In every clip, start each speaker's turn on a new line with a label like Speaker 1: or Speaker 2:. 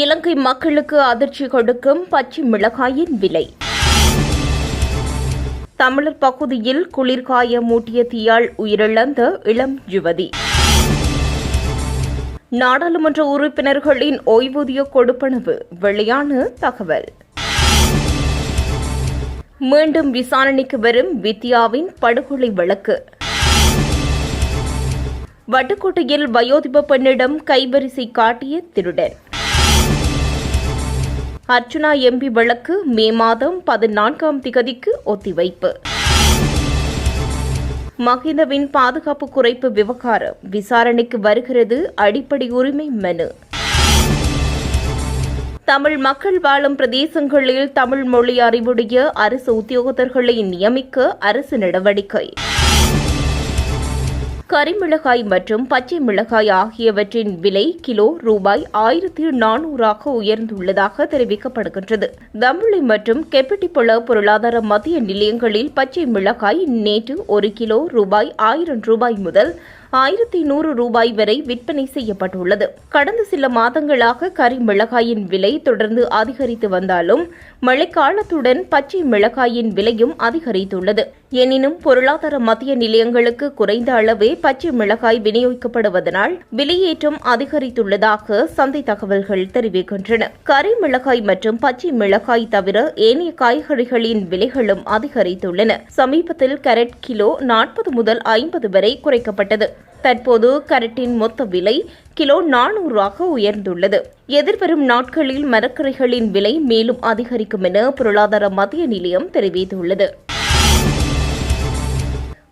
Speaker 1: இலங்கை மக்களுக்கு அதிர்ச்சி கொடுக்கும் பச்சை மிளகாயின் விலை. தமிழர் பகுதியில் குளிர்காய மூட்டிய தீயால் உயிரிழந்த இளம் யுவதி. நாடாளுமன்ற உறுப்பினர்களின் ஓய்வூதிய கொடுப்பனவு வெளியான தகவல். மீண்டும் விசாரணைக்கு வரும் வித்யாவின் படுகொலை வழக்கு. வட்டுக்கோட்டையில் வயோதிப பெண்ணிடம் கைவரிசை காட்டிய திருடன். அர்ச்சுனா எம்பி வழக்கு மே மாதம் பதினான்காம் திகதிக்கு ஒத்திவைப்பு. மகிந்தவின் பாதுகாப்பு குறைப்பு விவகாரம் விசாரணைக்கு வருகிறது அடிப்படை உரிமை மனு. தமிழ் மக்கள் வாழும் பிரதேசங்களில் தமிழ் மொழி அறிவுடைய அரசு உத்தியோகத்தர்களை நியமிக்க அரசு நடவடிக்கை. கரிமிளகாய் மற்றும் பச்சை மிளகாய் ஆகியவற்றின் விலை கிலோ ரூபாய் ஆயிரத்தி நானூறாக உயர்ந்துள்ளதாக தெரிவிக்கப்படுகின்றது. தம்புளி மற்றும் கெப்பட்டிப்புல பொருளாதார மத்திய நிலையங்களில் பச்சை மிளகாய் நேற்று ஒரு கிலோ ரூபாய் ஆயிரம் ரூபாய் முதல் ஆயிரத்தி நூறு ரூபாய் வரை விற்பனை செய்யப்பட்டுள்ளது. கடந்த சில மாதங்களாக கறி மிளகாயின் விலை தொடர்ந்து அதிகரித்து வந்தாலும் மழைக்காலத்துடன் பச்சை மிளகாயின் விலையும் அதிகரித்துள்ளது. எனினும் பொருளாதார மத்திய நிலையங்களுக்கு குறைந்த அளவே பச்சை மிளகாய் விநியோகிக்கப்படுவதனால் விலையேற்றம் அதிகரித்துள்ளதாக சந்தை தகவல்கள் தெரிவிக்கின்றன. கறி மிளகாய் மற்றும் பச்சை மிளகாய் தவிர ஏனைய காய்கறிகளின் விலைகளும் அதிகரித்துள்ளன. சமீபத்தில் கேரட் கிலோ நாற்பது முதல் ஐம்பது வரை குறைக்கப்பட்டது. தற்போது கரட்டின் மொத்த விலை கிலோ நானூறாக உயர்ந்துள்ளது. எதிர்வரும் நாட்களில் மரக்கரைகளின் விலை மேலும் அதிகரிக்கும் என பொருளாதார மத்திய நிலையம் தெரிவித்துள்ளது.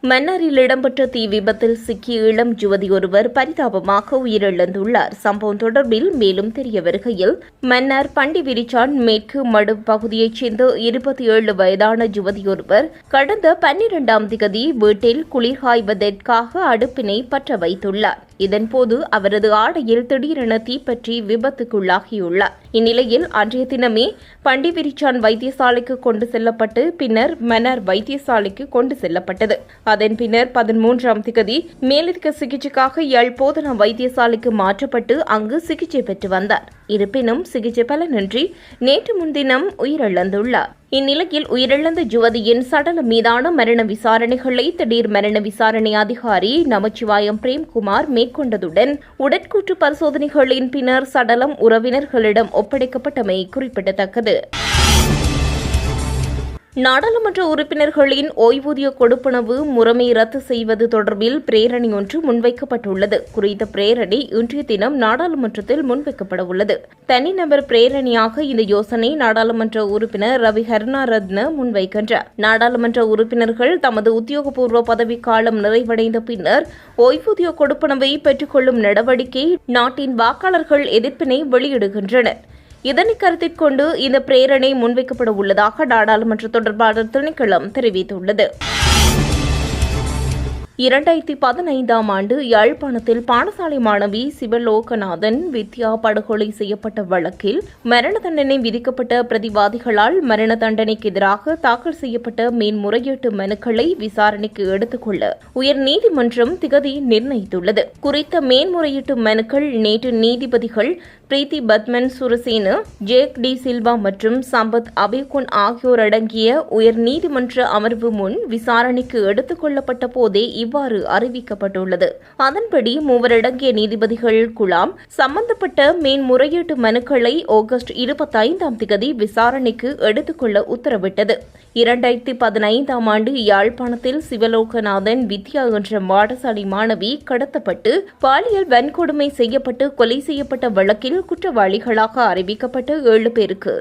Speaker 1: மன்னாரில் இடம்பெற்ற தீ விபத்தில் சிக்கிய இளம் யுவதி ஒருவர் பரிதாபமாக உயிரிழந்துள்ளார். சம்பவம் தொடர்பில் மேலும் தெரிய வருகையில் மன்னார் பண்டிவிரிச்சான் மேற்கு மடு பகுதியைச் சேர்ந்த இருபத்தி ஏழு வயதான யுவதியொருவர் கடந்த பன்னிரண்டாம் திகதி வீட்டில் குளிர்காய்வதற்காக அடுப்பினை பற்ற வைத்துள்ளார். இதன்போது அவரது ஆடையில் திடீரென தீப்பற்றி விபத்துக்குள்ளாகியுள்ளார். இந்நிலையில் அன்றைய தினமே பண்டிவிரிச்சான் வைத்தியசாலைக்கு கொண்டு செல்லப்பட்டு பின்னர் மன்னார் வைத்தியசாலைக்கு கொண்டு செல்லப்பட்டது. அதன் பின்னர் பதிமூன்றாம் திகதி மேலதிக சிகிச்சைக்காக யாழ் போதனா வைத்தியசாலைக்கு மாற்றப்பட்டு அங்கு சிகிச்சை பெற்று வந்தார். இருப்பினும் சிகிச்சை பலனின்றி நேற்று முன்தினம் உயிரிழந்துள்ளார். இந்நிலையில் உயிரிழந்த யுவதியின் சடலம் மீதான மரண விசாரணைகளை திடீர் மரண விசாரணை அதிகாரி நமச்சிவாயம் பிரேம்குமார் மேற்கொண்டதுடன் உடற்கூற்று பரிசோதனைகளின் பின்னர் சடலம் உறவினர்களிடம் ஒப்படைக்கப்பட்டமை குறிப்பிடத்தக்கது. நாடாளுமன்ற உறுப்பினர்களின் ஓய்வூதிய கொடுப்பனவு முறைமை ரத்து செய்வது தொடர்பில் பிரேரணை ஒன்று முன்வைக்கப்பட்டுள்ளது. குறித்த பிரேரணை இன்றைய தினம் நாடாளுமன்றத்தில் முன்வைக்கப்பட உள்ளது தனிநபர் பிரேரணையாக இந்த யோசனை நாடாளுமன்ற உறுப்பினர் ரவி ஹர்னாரத்ன முன்வைக்கின்றார். நாடாளுமன்ற உறுப்பினர்கள் தமது உத்தியோகபூர்வ பதவிக்காலம் நிறைவடைந்த பின்னர் ஓய்வூதிய கொடுப்பனவை பெற்றுக்கொள்ளும் நடவடிக்கை நாட்டின் வாக்காளர்கள் எதிர்ப்பினை வெளியிடுகின்றனர். இதனை கருத்தில் கொண்டு இந்த பிரேரணை முன்வைக்கப்பட உள்ளதாக நாடாளுமன்ற தொடர்பாளர் திணைக்களம் தெரிவித்துள்ளது. இரண்டாயிரத்தி பதினைந்தாம் ஆண்டு யாழ்ப்பாணத்தில் பாடசாலை மாணவி சிவலோகநாதன் வித்யா படுகொலை செய்யப்பட்ட வழக்கில் மரண தண்டனை விதிக்கப்பட்ட பிரதிவாதிகளால் மரண தண்டனைக்கு எதிராக தாக்கல் செய்யப்பட்ட மேன்முறையீட்டு மனுக்களை விசாரணைக்கு எடுத்துக்கொள்ள உயர்நீதிமன்றம் திகதி நிர்ணயித்துள்ளது. குறித்த மேன்முறையீட்டு மனுக்கள் நேற்று நீதிபதிகள் பிரீத்தி பத்மன் சுரசேன ஜேக் டி சில்வா மற்றும் சம்பத் அபிகுன் ஆகியோர் அடங்கிய உயர்நீதிமன்ற அமர்வு முன் விசாரணைக்கு எடுத்துக் கொள்ளப்பட்ட போதே இவ்வாறு அறிவிக்கப்பட்டுள்ளது. அதன்படி மூவரடங்கிய நீதிபதிகள் குழாம் சம்பந்தப்பட்ட மேன்முறையீட்டு மனுக்களை ஆகஸ்ட் இருபத்தைந்தாம் தேதி விசாரணைக்கு எடுத்துக்கொள்ள உத்தரவிட்டது. இரண்டாயிரத்தி பதினைந்தாம் ஆண்டு யாழ்ப்பாணத்தில் சிவலோகநாதன் வித்யா என்ற பாடசாலை மாணவி கடத்தப்பட்டு பாலியல் வன்கொடுமை செய்யப்பட்டு கொலை செய்யப்பட்ட வழக்கில் குற்றவாளிகளாக அறிவிக்கப்பட்ட ஏழு பேருக்கு.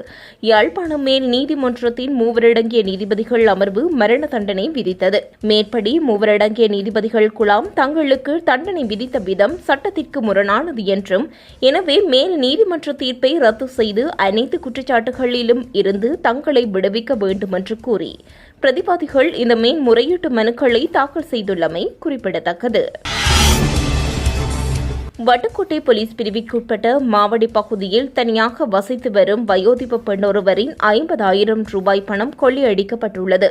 Speaker 1: யாழ்ப்பாணம் மேல் நீதிமன்றத்தின் மூவரடங்கிய நீதிபதிகள் அமர்வு மரண தண்டனை விதித்தது. மேற்படி மூவரடங்கிய நீதிபதிகள் குழாம் தங்களுக்கு தண்டனை விதித்த விதம் சட்டத்திற்கு முரணானது என்றும் எனவே மேல் நீதிமன்ற தீர்ப்பை ரத்து செய்து அனைத்து குற்றச்சாட்டுகளிலும் இருந்து தங்களை விடுவிக்க வேண்டும் என்று கூறி பிரதிவாதிகள் இந்த மேன்முறையீட்டு மனுக்களை தாக்கல் செய்துள்ளமை குறிப்பிடத்தக்கது. வட்டுக்கோட்டை போலீஸ் பிரிவுக்குட்பட்ட மாவடி பகுதியில் தனியாக வசித்து வரும் வயோதிப பெண்ணொருவரின் ஐம்பதாயிரம் ரூபாய் பணம் கொள்ளையடிக்கப்பட்டுள்ளது.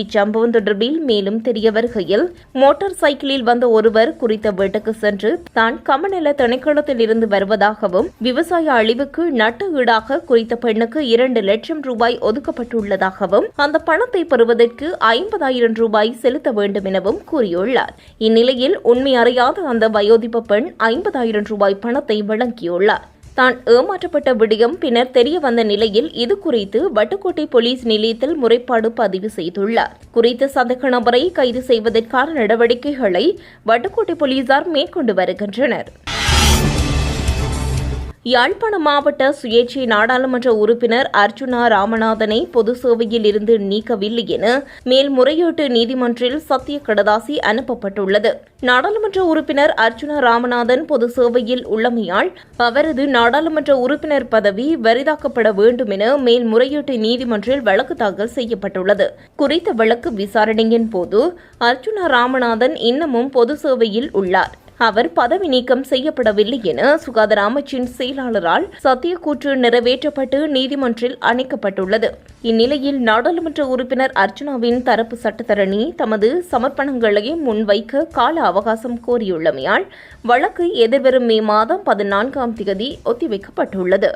Speaker 1: இச்சம்பவம் தொடர்பில் மேலும் தெரிய வருகையில் மோட்டார் சைக்கிளில் வந்த ஒருவர் குறித்த வீட்டுக்கு சென்று தான் கமநல திணைக்களத்தில் இருந்து வருவதாகவும் விவசாய அழிவுக்கு நட்டு ஈடாக குறித்த பெண்ணுக்கு இரண்டு லட்சம் ரூபாய் ஒதுக்கப்பட்டுள்ளதாகவும் அந்த பணத்தை பெறுவதற்கு ஐம்பதாயிரம் ரூபாய் செலுத்த வேண்டும் எனவும் கூறியுள்ளார். இந்நிலையில் உண்மை அறியாத அந்த வயோதிப பெண் ஐம்பதாயிரம் ரூபாய் பணத்தை வழங்கியுள்ளார். தான் ஏமாற்றப்பட்ட விடயம் பின்னர் தெரிய வந்த நிலையில் இது குறித்து வட்டுக்கோட்டை போலீஸ் நிலையத்தில் முறைப்பாடு பதிவு செய்துள்ளார். குறித்த சந்தக நபரை கைது செய்வதற்கான நடவடிக்கைகளை வட்டுக்கோட்டை போலீசார் மேற்கொண்டு வருகின்றனர். யாழ்ப்பாண மாவட்ட சுயேட்சை நாடாளுமன்ற உறுப்பினர் அர்ஜுனா ராமநாதனை பொது சேவையில் இருந்து நீக்கவில்லை என மேல்முறையீட்டு நீதிமன்றில் சத்திய கடதாசி அனுப்பப்பட்டுள்ளது. நாடாளுமன்ற உறுப்பினர் அர்ஜுனா ராமநாதன் பொது சேவையில் உள்ளமையால் அவரது நாடாளுமன்ற உறுப்பினர் பதவி வரிதாக்கப்பட வேண்டும் என மேல்முறையீட்டு நீதிமன்றில் வழக்கு தாக்கல் செய்யப்பட்டுள்ளது. குறித்த வழக்கு விசாரணையின் போது அர்ஜுனா ராமநாதன் இன்னமும் பொது சேவையில் உள்ளார். அவர் பதவி நீக்கம் செய்யப்படவில்லை என சுகாதார அமைச்சின் செயலாளரால் சத்தியக்கூற்று நிறைவேற்றப்பட்டு நீதிமன்றில் அணைக்கப்பட்டுள்ளது. இந்நிலையில் நாடாளுமன்ற உறுப்பினர் அர்ச்சனாவின் தரப்பு சட்டத்தரணி தமது சமர்ப்பணங்களை முன்வைக்க கால அவகாசம் கோரியுள்ளமையால் வழக்கு எதிர்வரும் மே மாதம் பதினான்காம் தேதி ஒத்திவைக்கப்பட்டுள்ளது.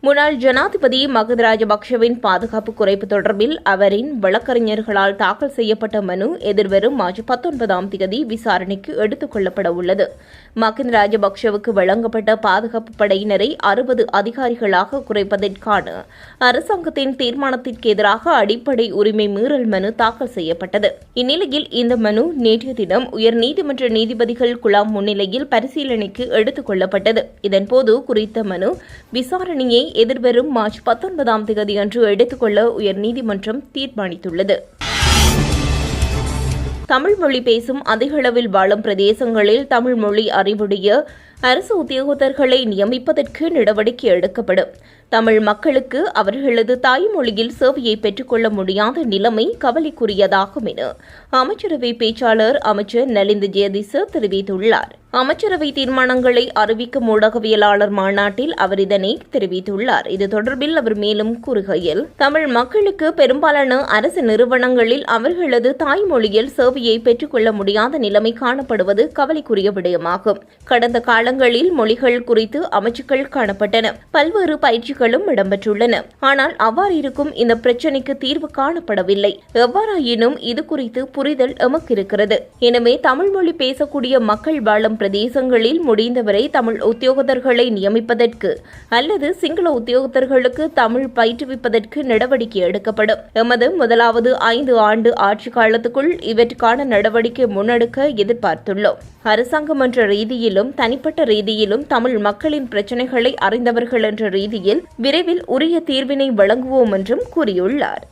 Speaker 1: முன்னாள் ஜனாதிபதி மகத ராஜபக்சவின் பாதுகாப்பு குறைப்பு தொடர்பில் அவரின் வழக்கறிஞர்களால் தாக்கல் செய்யப்பட்ட மனு எதிர்வரும் மார்ச் பத்தொன்பதாம் தேதி விசாரணைக்கு எடுத்துக் கொள்ளப்பட உள்ளது. மகிந்த ராஜபக்ஷவுக்கு வழங்கப்பட்ட பாதுகாப்பு படையினரை அறுபது அதிகாரிகளாக குறைப்பதற்கான அரசாங்கத்தின் தீர்மானத்திற்கு எதிராக அடிப்படை உரிமை மீறல் மனு தாக்கல் செய்யப்பட்டது. இந்நிலையில் இந்த மனு நேற்றைய தினம் உயர்நீதிமன்ற நீதிபதிகள் குழாம் முன்னிலையில் பரிசீலனைக்கு எடுத்துக் கொள்ளப்பட்டது. இதன்போது குறித்த மனு விசாரணையை எதிர்வரும் மார்ச் பத்தொன்பதாம் தேதி அன்று எடுத்துக்கொள்ள உயர்நீதிமன்றம் தீர்மானித்துள்ளது. தமிழ் மொழி பேசும் அதிகளவில் வாழும் பிரதேசங்களில் தமிழ் மொழி அறிவுடைய அரசு உத்தியோகத்தர்களை நியமிப்பதற்கு நடவடிக்கை எடுக்கப்படும். தமிழ் மக்களுக்கு அவர்களது தாய்மொழியில் சேவையை பெற்றுக்கொள்ள முடியாத நிலைமை கவலைக்குரியதாகும் என அமைச்சரவை பேச்சாளர் அமைச்சர் நலிந்த ஜெயதிச தெரிவித்துள்ளார். அமைச்சரவை தீர்மானங்களை அறிவிக்கும் ஊடகவியலாளர் மாநாட்டில் அவர் இதனை தெரிவித்துள்ளார். இது தொடர்பில் அவர் மேலும் கூறுகையில் தமிழ் மக்களுக்கு பெரும்பாலான அரசு நிறுவனங்களில் அவர்களது தாய்மொழியில் சேவையை பெற்றுக்கொள்ள முடியாத நிலைமை காணப்படுவது கவலைக்குரிய விடயமாகும். கடந்த காலங்களில் மொழிகள் குறித்து அமைச்சுக்கள் காணப்பட்டன. பல்வேறு பயிற்சிகளும் இடம்பெற்றுள்ளன. ஆனால் அவ்வாறு இருக்கும் இந்த பிரச்சினைக்கு தீர்வு காணப்படவில்லை. எவ்வாறாயினும் இது குறித்து புரிதல் எமக்கு இருக்கிறது எனவே தமிழ் மொழி பேசக்கூடிய மக்கள் வாழும் பிரதேசங்களில் முடிந்தவரை தமிழ் உத்தியோகத்தர்களை நியமிப்பதற்கு அல்லது சிங்கள உத்தியோகத்தர்களுக்கு தமிழ் பயிற்றுவிப்பதற்கு நடவடிக்கை எடுக்கப்படும். எமது முதலாவது ஐந்து ஆண்டு ஆட்சி காலத்துக்குள் இவற்றுக்கான நடவடிக்கை முன்னெடுக்க எதிர்பார்த்துள்ளோம். அரசாங்கம் என்ற ரீதியிலும் தனிப்பட்ட ரீதியிலும் தமிழ் மக்களின் பிரச்சினைகளை அறிந்தவர்கள் என்ற ரீதியில் விரைவில் உரிய தீர்வினை வழங்குவோம் என்றும் கூறியுள்ளார்.